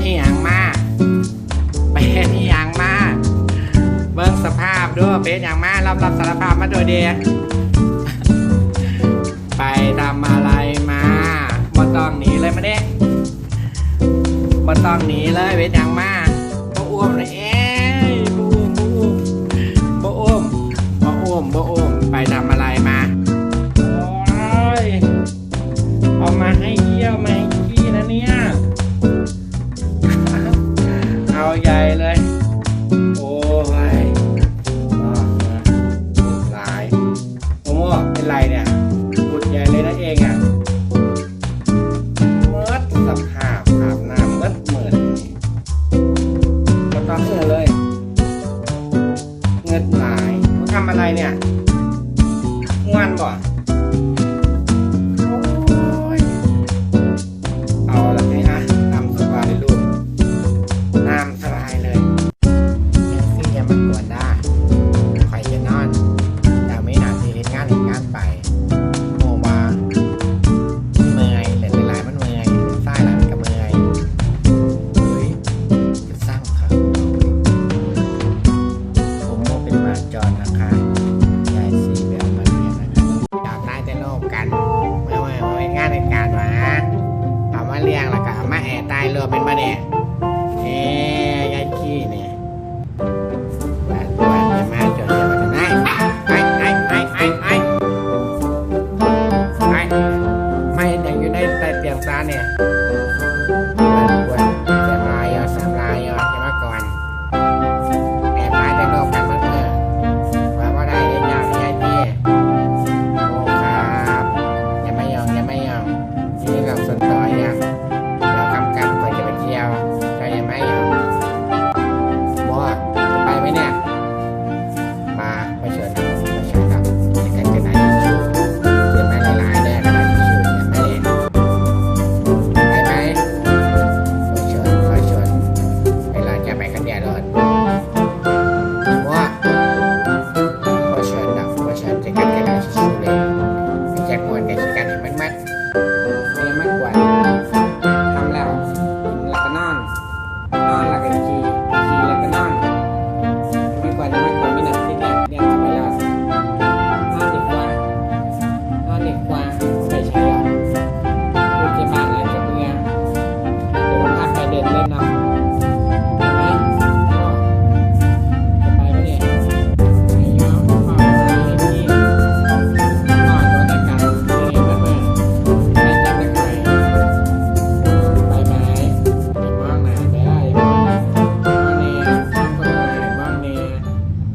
นี่ยังมากเป็นนี่ยังมากเบิ้งสภาพด้วยเป็นอย่างมากรับรับสารภาพมาโดยเดียไปทำอะไรมาบ่ต้องหนีเลยมาเด้บ่ต้องหนีเลยเป็นอย่างมากพวกอ้วมเลย เพื่อเลย เงิดหลายเขาทำอะไรเนี่ยงวนบ่น้ำสบายเลยเสียมันกวนได้ มาเอามาเลี้ยงแล้วก็เอามาแอบตายเรือเป็นมาเนี่ยเอ๊ยายขี้เนี่ยบาดบวดเนี่ยมาจอเดียวกันนะไอ้ไอ้ไอ้ไอ้ไอ้ไอ้ไม่ยังอยู่ในใต้เตียงตาเนี่ย